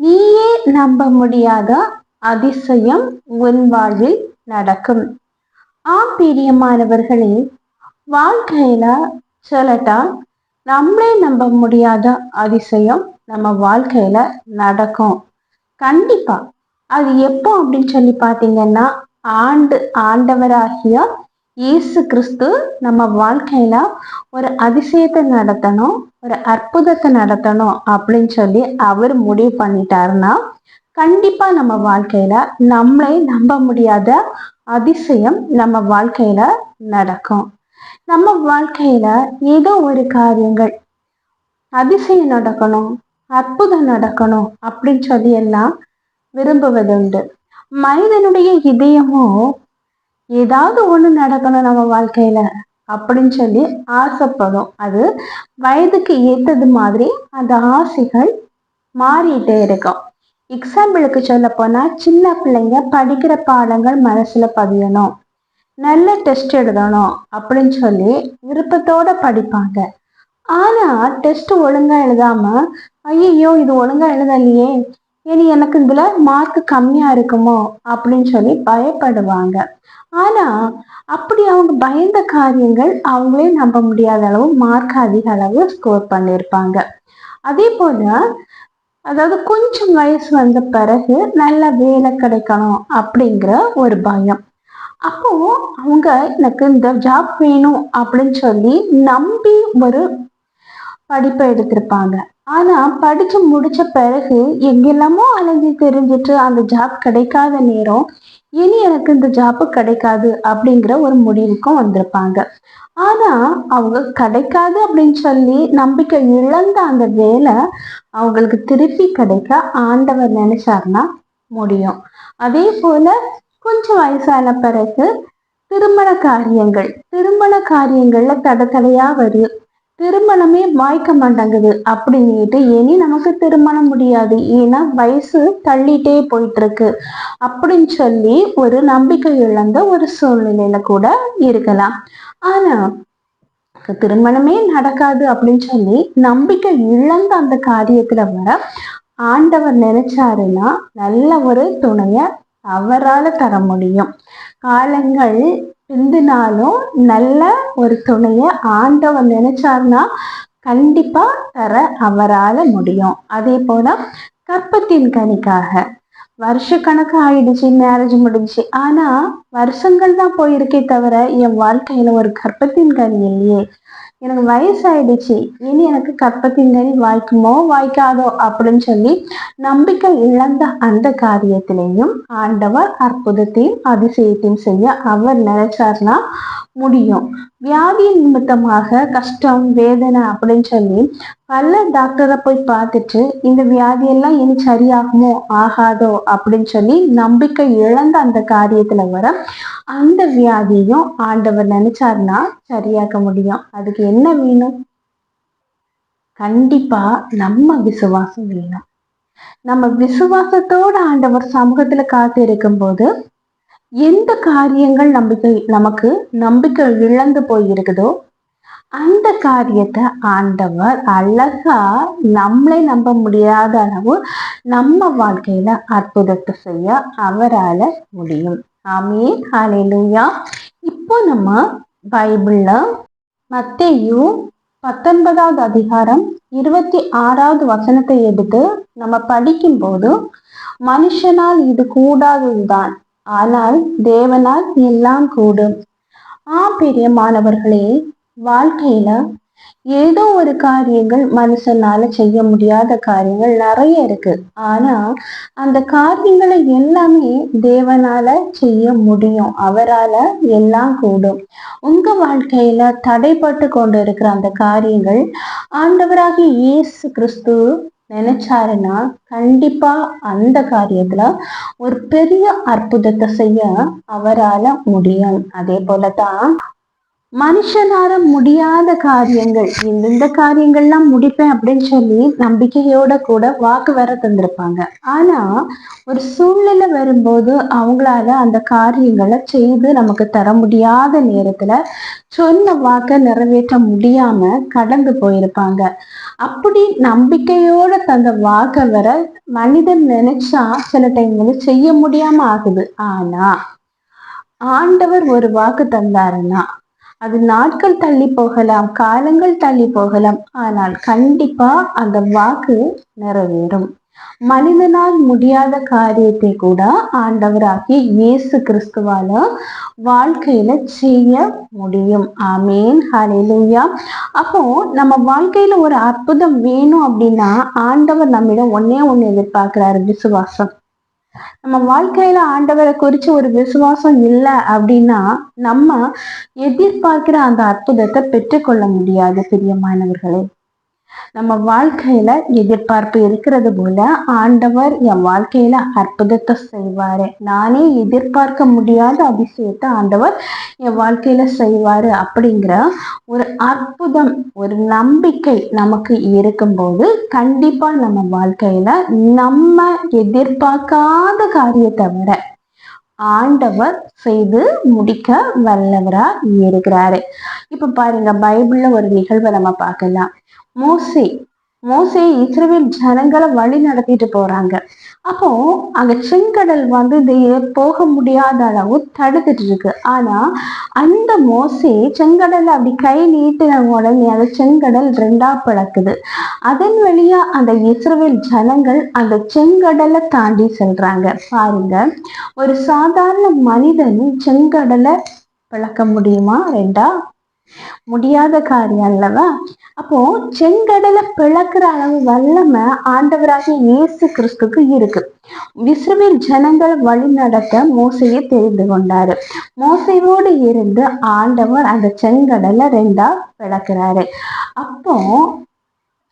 நீயே நம்ப முடியாத அதிசயம் உன் வாழ்வில் நடக்கும். ஆம் பிரியமானவர்களே வாழ்க்கையில சொல்லட்டா நம்மளே நம்ப முடியாத அதிசயம் நம்ம வாழ்க்கையில நடக்கும். கண்டிப்பா அது எப்போ அப்படின்னு சொல்லி பார்த்தீங்கன்னா ஆண்டு ஆண்டவராகிய இயேசு கிறிஸ்து நம்ம வாழ்க்கையில ஒரு அதிசயத்தை நடத்தணும். ஒரு அற்புதத்தை நடத்தணும் அப்படின்னு சொல்லி அவர் முடிவு பண்ணிட்டாருன்னா கண்டிப்பா நம்ம வாழ்க்கையில நம்மளே நம்ப முடியாத அதிசயம் நம்ம வாழ்க்கையில நடக்கும். நம்ம வாழ்க்கையில ஏதோ ஒரு காரியங்கள் அதிசயம் நடக்கணும் அற்புதம் நடக்கணும் அப்படின்னு சொல்லி எல்லாம் விரும்புவதுண்டு. மனிதனுடைய இதயமும் ஏதாவது ஒண்ணு நடக்கணும் நம்ம வாழ்க்கையில. அப்படின்னு சொல்லி ஆசைப்படும். அது வயதுக்கு ஏற்றது மாதிரி அந்த ஆசைகள் மாறிட்டே இருக்கும். எக்ஸாம்பிளுக்கு சொல்ல போனால் சின்ன பிள்ளைங்க படிக்கிற பாடங்கள் மனசுல பதியணும். நல்ல டெஸ்ட் எழுதணும் அப்படின்னு சொல்லி விருப்பத்தோட படிப்பாங்க. ஆனா டெஸ்ட் ஒழுங்கா எழுதாம ஐயோ இது ஒழுங்கா எழுதலையே. இனி எனக்கு இதுல மார்க் கம்மியா இருக்குமோ அப்படின்னு சொல்லி பயப்படுவாங்க. ஆனா அப்படி அவங்க பயந்த காரியங்கள் அவங்களே நம்ப முடியாத அளவு மார்க் அதிக அளவு ஸ்கோர் பண்ணியிருப்பாங்க அதே போல அதாவது கொஞ்சம் வயசு வந்த பிறகு நல்ல வேலை கிடைக்கணும் அப்படிங்கிற ஒரு பயம். அப்போ அவங்க எனக்கு இந்த ஜாப் வேணும் அப்படின்னு சொல்லி நம்பி ஒரு படிப்பை எடுத்திருப்பாங்க. ஆனா படிச்சு முடிச்ச பிறகு எங்கெல்லாமோ அலைஞ்சு தெரிஞ்சிட்டு அந்த ஜாப் கிடைக்காத நேரம் இனி எனக்கு இந்த ஜாப் கிடைக்காது அப்படிங்கிற ஒரு முடிவுக்கும் வந்திருப்பாங்க. ஆனா அவங்க கிடைக்காது அப்படின்னு சொல்லி நம்பிக்கை இழந்த அந்த வேலை அவங்களுக்கு திருப்பி கிடைக்க ஆண்டவர் நினைச்சாருன்னா முடியும். அதே போல கொஞ்சம் வயசான பிறகு திருமண காரியங்கள் திருமண காரியங்கள்ல தடத்தடையா வருது திருமணமே வாய்க்க மாட்டேங்குது அப்படின்னுட்டு இனி நமக்கு திருமணம் முடியாது. ஏன்னா வயசு தள்ளிட்டே போயிட்டு இருக்கு அப்படின்னு சொல்லி ஒரு நம்பிக்கை இழந்த ஒரு சூழ்நிலையில கூட இருக்கலாம். ஆனா திருமணமே நடக்காது அப்படின்னு சொல்லி நம்பிக்கை இழந்த அந்த காரியத்துல வர ஆண்டவர் நினைச்சாருன்னா நல்ல ஒரு துணைய அவரால தர முடியும். காலங்கள் பிந்தினாலும் நல்ல ஒரு துணைய ஆண்டவர் நினைச்சார்னா கண்டிப்பா தர அவரால முடியும். அதே போல கற்பத்தின் கனிக்காக. வருஷ கணக்கு ஆயிடுச்சு மேரேஜ் முடிஞ்சு ஆனா வருஷங்கள் தான் போயிருக்கே தவிர என் வாழ்க்கையில ஒரு கற்பத்தின் கனி இல்லையே. எனக்கு வயசாயிடுச்சு. இனி எனக்கு கற்பத்திங்கனி வாய்க்குமோ வாய்க்காதோ அப்படின்னு சொல்லி நம்பிக்கை இழந்த அந்த காரியத்திலையும் ஆண்டவர் அற்புதத்தையும் அதிசயத்தையும் செய்ய அவர் நினைச்சார்னா முடியும். வியாதியின் நிமித்தமாக கஷ்டம் வேதனை அப்படின்னு சொல்லி பல டாக்டரை போய் பார்த்துட்டு இந்த வியாதியெல்லாம் இனி சரியாகுமோ ஆகாதோ அப்படின்னு சொல்லி நம்பிக்கை இழந்த அந்த காரியத்துல வர அந்த வியாதியும் ஆண்டவர் நினைச்சாருன்னா சரியாக்க முடியும். அதுக்கு என்ன வேணும்? கண்டிப்பா நம்ம விசுவாசம் வேணும். நம்ம விசுவாசத்தோட ஆண்டவர் சமூகத்துல காத்து இருக்கும்போது எந்த காரியங்கள் நம்பிக்கை நமக்கு நம்பிக்கை இழந்து போயிருக்குதோ அந்த காரியத்தை ஆண்டவர் அழகா நம்மளே நம்ப முடியாத அளவு நம்ம வாழ்க்கையில அற்புதத்தை செய்ய அவரால முடியும். ஆமே ஹalleluya. இப்போ நம்ம பைபிள்ல மத்தேயு பத்தொன்பதாவது அதிகாரம் இருபத்தி ஆறாவது வசனத்தை எடுத்து நம்ம படிக்கும்போது மனுஷனால் இது கூடாததுதான். ஆனால் தேவனால் எல்லாம் கூடும். ஆ பிரியமானவர்களே வாழ்க்கையில ஏதோ ஒரு காரியங்கள் மனுஷனால செய்ய முடியாத காரியங்கள் நிறைய இருக்கு. ஆனா அந்த காரியங்களை எல்லாமே தேவனால செய்ய முடியும். அவரால எல்லாம் கூடும். உங்க வாழ்க்கையில தடைப்பட்டு கொண்டு இருக்கிற அந்த காரியங்கள் ஆண்டவராகிய இயேசு கிறிஸ்து நினைச்சாருன்னா கண்டிப்பா அந்த காரியத்துல ஒரு பெரிய அற்புதத்தை செய்ய அவரால முடியும். அதே போலதான் மனுஷனால முடியாத காரியங்கள் இந்த காரியங்கள்லாம் முடிப்பேன் அப்படின்னு சொல்லி நம்பிக்கையோட கூட வாக்கு வர தந்திருப்பாங்க. ஆனா ஒரு சூழ்நிலை வரும்போது அவங்களால அந்த காரியங்களை செய்து நமக்கு தர முடியாத நேரத்துல சொன்ன வாக்க நிறைவேற்ற முடியாம கடந்து போயிருப்பாங்க. அப்படி நம்பிக்கையோட தந்த வாக்க வர மனிதன் நினைச்சா சில டைம்ல செய்ய முடியாம ஆகுது. ஆனா ஆண்டவர் ஒரு வாக்கு தந்தாருன்னா அது நாட்கள் தள்ளி போகலாம் காலங்கள் தள்ளி போகலாம். ஆனால் கண்டிப்பா அந்த வாக்கு நிறைவேறும். மனிதனால் முடியாத காரியத்தை கூட ஆண்டவராகி இயேசு கிறிஸ்துவால வாழ்க்கையில செய்ய முடியும். ஆமேன். ஹalleluya. அப்போ நம்ம வாழ்க்கையில ஒரு அற்புதம் வேணும் அப்படின்னா ஆண்டவர் நம்மிடம் ஒன்னே ஒண்ணு எதிர்பார்க்கிறாரு விசுவாசம். நம்ம வாழ்க்கையில ஆண்டவரை குறிச்சு ஒரு விசுவாசம் இல்லை அப்படின்னா நம்ம எதிர்பார்க்கிற அந்த அற்புதத்தை பெற்றுக்கொள்ள முடியாது பிரியமானவர்களே. நம்ம வாழ்க்கையில எதிர்பார்ப்பு இருக்கிறது போல ஆண்டவர் என் வாழ்க்கையில அற்புதத்தை செய்வாரு. நானே எதிர்பார்க்க முடியாத அதிசயத்தை ஆண்டவர் என் வாழ்க்கையில செய்வாரு அப்படிங்கிற ஒரு அற்புதம் ஒரு நம்பிக்கை நமக்கு இருக்கும்போது கண்டிப்பா நம்ம வாழ்க்கையில நம்ம எதிர்பார்க்காத காரியத்தை விட ஆண்டவர் செய்து முடிக்க வல்லவரா இருக்கிறாரு. இப்ப பாருங்க பைபிள்ல ஒரு நிகழ்வை நம்ம பார்க்கலாம். மோசே மோசே இஸ்ரேல் ஜனங்களை வழி நடத்திட்டு போறாங்க. அப்போ அங்க செங்கடல் வந்து இது போக முடியாத அளவு தடுத்துட்டு இருக்கு. ஆனா அந்த மோசே செங்கடல் அப்படி கை நீட்டின உடனே அந்த செங்கடல் ரெண்டா பிளக்குது. அதன் வழியா அந்த இஸ்ரேல் ஜனங்கள் அந்த செங்கடலை தாண்டி செல்றாங்க. பாருங்க ஒரு சாதாரண மனிதன் செங்கடலை பிளக்க முடியுமா? ரெண்டா முடியாத காரியம் அல்லவா? அப்போ செங்கடலை பிளக்குற அளவு வல்லமை ஆண்டவராக இயேசு கிறிஸ்துக்கு இருக்கு. விஸ்ரவேல் ஜனங்கள் வழி நடத்த மோசையை தெரிந்து கொண்டாரு. மோசையோடு இருந்து ஆண்டவர் அந்த செங்கடலை ரெண்டா பிளக்குறாரு. அப்போ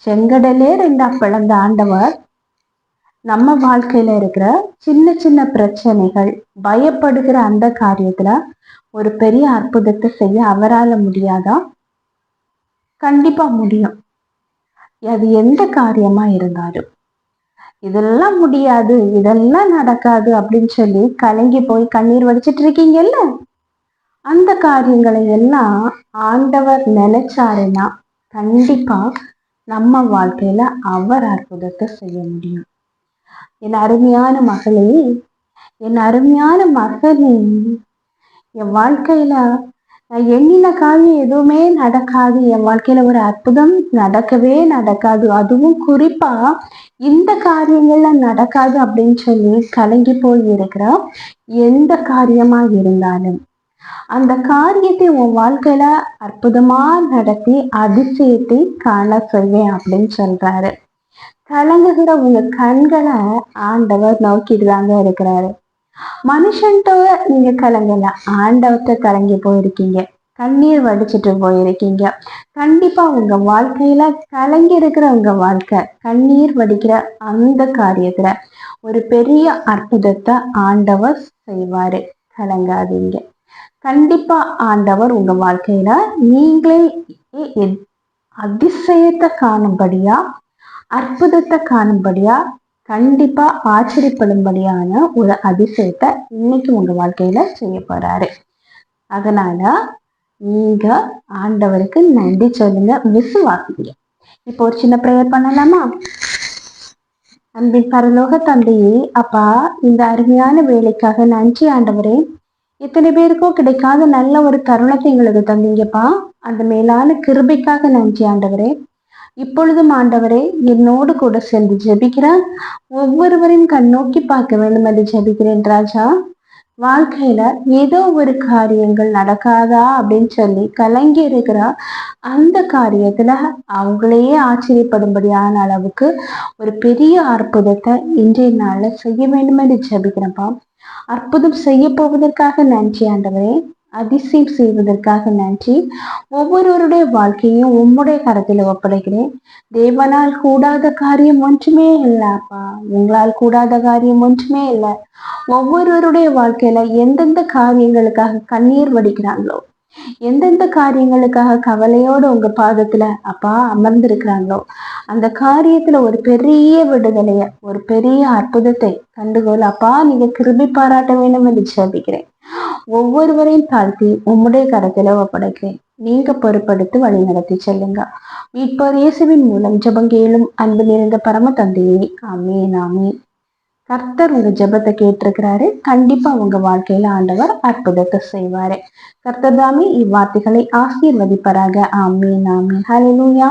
செங்கடலே ரெண்டா பிளந்த ஆண்டவர் நம்ம வாழ்க்கையில இருக்கிற சின்ன சின்ன பிரச்சனைகள் பயப்படுகிற அந்த காரியத்துல ஒரு பெரிய அற்புதத்தை செய்ய அவரால் முடியாதா? கண்டிப்பா முடியும். அது எந்த காரியமா இருந்தாலும். இதெல்லாம் முடியாது இதெல்லாம் நடக்காது அப்படின்னு சொல்லி கலங்கி போய் கண்ணீர் வடிச்சிட்டு இருக்கீங்கல்ல? அந்த காரியங்களை எல்லாம் ஆண்டவர் நினைச்சாருன்னா கண்டிப்பா நம்ம வாழ்க்கையில அவர் அற்புதத்தை செய்ய முடியும். என் அருமையான மகளே என் அருமையான மகனே என் வாழ்க்கையில நான் எண்ணின காரியம் எதுவுமே நடக்காது. என் வாழ்க்கையில ஒரு அற்புதம் நடக்கவே நடக்காது. அதுவும் குறிப்பா இந்த காரியங்கள்ல நடக்காது அப்படின்னு சொல்லி கலங்கி போய் இருக்கிற எந்த காரியமா இருந்தாலும் அந்த காரியத்தை உன் வாழ்க்கையில அற்புதமா நடத்தி அதிசயத்தை காண செய்வேன் அப்படின்னு சொல்றாரு. கலங்குகிற உங்க கண்களை ஆண்டவர் நோக்கிட்டு தாங்க இருக்கிறாரு. மனுஷன்ட்ட நீங்க கலங்கல ஆண்டவர்கிட்ட கலங்கி போயிருக்கீங்க. கண்ணீர் வடிச்சிட்டு போயிருக்கீங்க. கண்டிப்பா உங்க வாழ்க்கையில கலங்கி இருக்கிற உங்க வாழ்க்கை கண்ணீர் வடிக்கிற அந்த காரியத்துல ஒரு பெரிய அற்புதத்தை ஆண்டவர் செய்வாரு. கலங்காதீங்க. கண்டிப்பா ஆண்டவர் உங்க வாழ்க்கையில நீங்களே அதிசயத்தை காணும்படியா அற்புதத்தை காணும்படியா கண்டிப்பா ஆச்சரியப்படும்படியான ஒரு அதிசயத்தை இன்னைக்கு உங்க வாழ்க்கையில செய்ய போறாரு. அதனால நீங்க ஆண்டவருக்கு நன்றி சொல்லுங்க விசுவாசிங்க. இப்போ ஒரு சின்ன ப்ரேயர் பண்ணலாமா? அன்பின் பரலோக தந்தையே அப்பா இந்த அருமையான வேலைக்காக நன்றி ஆண்டவரே. இத்தனை பேருக்கோ கிடைக்காத நல்ல ஒரு தருணத்தை எங்களுக்கு தந்தீங்கப்பா. அந்த மேலான கிருபைக்காக நன்றி ஆண்டவரே. இப்பொழுதும் ஆண்டவரே என்னோடு கூட சென்று ஜெபிக்கிறேன் ஒவ்வொருவரையும் கண் நோக்கி பார்க்க வேண்டும் என்று ஜெபிக்கிறேன் ராஜா. வாழ்க்கையில ஏதோ ஒரு காரியங்கள் நடக்காதா அப்படின்னு சொல்லி கலங்கி இருக்கிற அந்த காரியத்துல அவங்களையே ஆச்சரியப்படும்படியான அளவுக்கு ஒரு பெரிய அற்புதத்தை இன்றைய நாள்ல செய்ய வேண்டும் என்று ஜபிக்கிறப்பா அற்புதம் செய்ய போவதற்காக நன்றி ஆண்டவரே. அதிசயம் செய்வதற்காக நன்றி. ஒவ்வொருவருடைய வாழ்க்கையும் உம்முடைய கரத்தில் ஒப்படைக்கிறேன். தேவனால் கூடாத காரியம் ஒன்றுமே இல்லைப்பா உங்களால் கூடாத காரியம் ஒன்றுமே இல்லை. ஒவ்வொருவருடைய வாழ்க்கையில எந்தெந்த காரியங்களுக்காக கண்ணீர் வடிக்கிறாங்களோ எந்தெந்த காரியங்களுக்காக கவலையோடு உங்க பாதத்துல அப்பா அமர்ந்திருக்கிறாங்களோ அந்த காரியத்துல ஒரு பெரிய விடுதலைய ஒரு பெரிய அற்புதத்தை கண்டுகோல் அப்பா. நீங்க கிருபி பாராட்ட வேண்டும் என்று ஜபிக்கிறேன். ஒவ்வொருவரையும் தாழ்த்தி உம்முடைய கரத்தில் ஒப்படைக்கிறேன் நீங்க பொறுப்படுத்தி வழி நடத்தி செல்லுங்க. மீட்பர் இயேசுவின் மூலம் ஜபங்கேலும் அன்பு நிறைந்த பரம தந்தையே ஆமே நாமே கர்த்தர் உங்க ஜபத்தை கேட்டிருக்கிறாரு. கண்டிப்பா உங்க வாழ்க்கையில ஆண்டவர் அற்புதத்தை செய்வாரு. கர்த்தர் தாமே இவ்வார்த்தைகளை ஆசீர்வதிப்பராக. ஆமீன் ஆமீன். ஹலோ